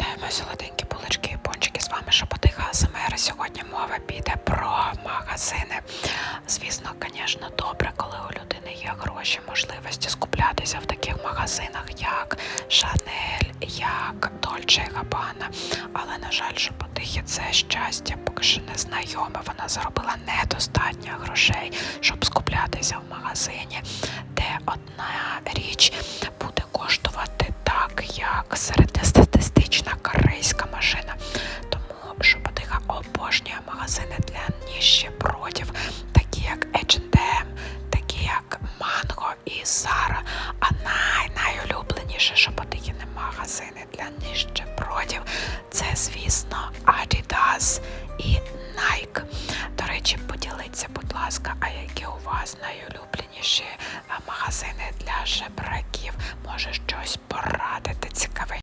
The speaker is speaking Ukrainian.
Вітаю мої солоденькі булочки і пончики. З вами Шепотиха АСМР. Сьогодні мова піде про магазини. Звісно, звісно, добре, коли у людини є гроші, можливості скуплятися в таких магазинах, як Шанель, як Дольче Габана. Але, на жаль, Шепотихі це щастя поки що не знайоме. Вона заробила недостатньо грошей, щоб скуплятися в магазині, де одна річ буде коштувати так, як середньостатистична магазини для ніщебродів, такі як H&M, такі як Mango і Zara. А най найулюбленіше Шепотихіни магазини для ніщебродів це, звісно, Adidas і Nike. До речі, поділіться, будь ласка, а які у вас найулюбленіші магазини для жебраків? Може щось